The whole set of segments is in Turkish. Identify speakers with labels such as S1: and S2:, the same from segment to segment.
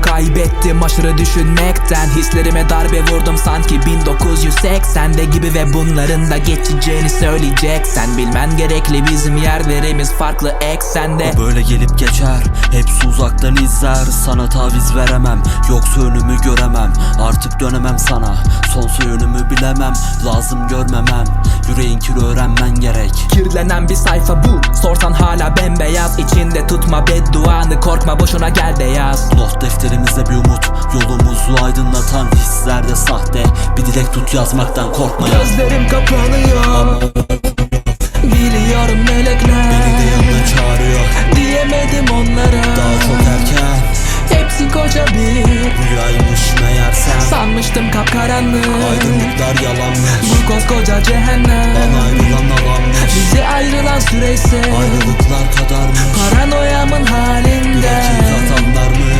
S1: kaybettim aşırı düşünmekten. Hislerime darbe vurdum sanki 1980'de gibi Ve bunların da geçeceğini söyleyeceksen. Bilmen gerekli bizim yerlerimiz farklı eksende.
S2: Böyle gelip geçer Hepsi uzaktan izler. Sana taviz veremem Yoksa önümü göremem Artık dönemem sana. Sonsa yönümü bilemem. Lazım görmemem. Yüreğin kilo öğrenmen gerek.
S1: Kirlenen bir sayfa bu. Sorsan hala bembeyaz. İçinde tutma bedduanı. Korkma boşuna gel de yaz
S2: Not defterimizde bir umut. Yolumuzu aydınlatan hislerde sahte. Bir dilek tut yazmaktan korkmayan
S1: Gözlerim kapanıyor. Biliyorum melekler. Beni de Sanmıştım kapkaranlık Aydınlıklar
S2: yalanmış Bu
S1: koskoca cehennem. Bana ayrılan
S2: alanmış
S1: Bize ayrılan süre ise Ayrılıklar
S2: kadarmış
S1: Paranoyamın halinde.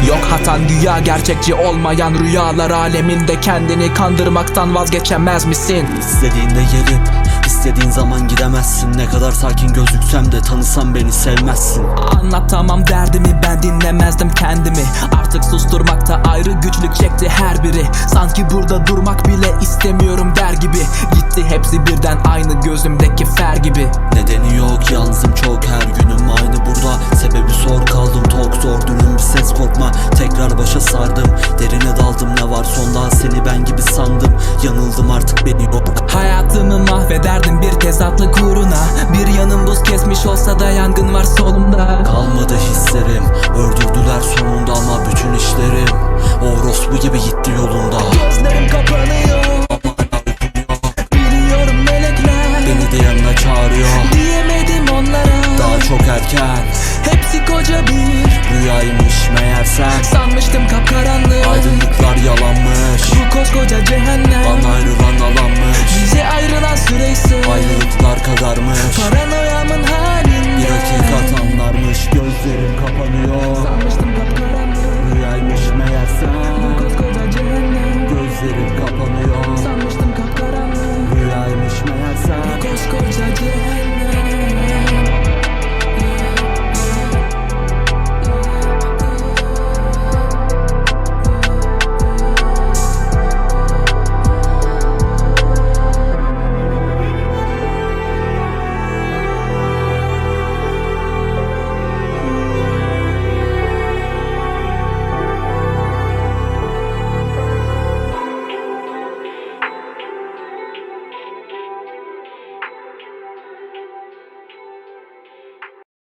S2: Yok
S1: hatan güya gerçekçi olmayan rüyalar aleminde. Kendini kandırmaktan vazgeçemez misin?
S2: İstediğinde gelip istediğin zaman gidemezsin. Ne kadar sakin gözüksem de tanısan beni sevmezsin.
S1: Anlatamam derdimi ben dinlemezdim kendimi. Artık susturmakta ayrı güçlük çekti her biri. Sanki burada durmak bile istemiyorum der gibi. Gitti hepsi birden aynı gözümdeki fer gibi.
S2: Nedeni yok yalnızım çok her günüm aynı burada. Sebebi sor kaldım tok zor dünüm bir ses korkma Tekrar başa sardım. Derine daldım ne var sonda? Seni ben gibi sandım. Yanıldım artık beni yok
S1: mahvederdim bir tezatlık uğruna Bir yanım buz kesmiş olsa da yangın var solumda.
S2: Kalmadı hislerim. Öldürdüler sonunda ama bütün işlerim Orospu gibi gitti yolunda.
S1: Gözlerim kapanıyor. Biliyorum melekler. Beni
S2: de çağırıyor.
S1: Diyemedim onlara. Daha çok
S2: erken.
S1: Hepsi koca bir
S2: Rüyaymış meğersem.
S1: Sanmıştım kapkaranlık Aydınlıklar
S2: yalan mı?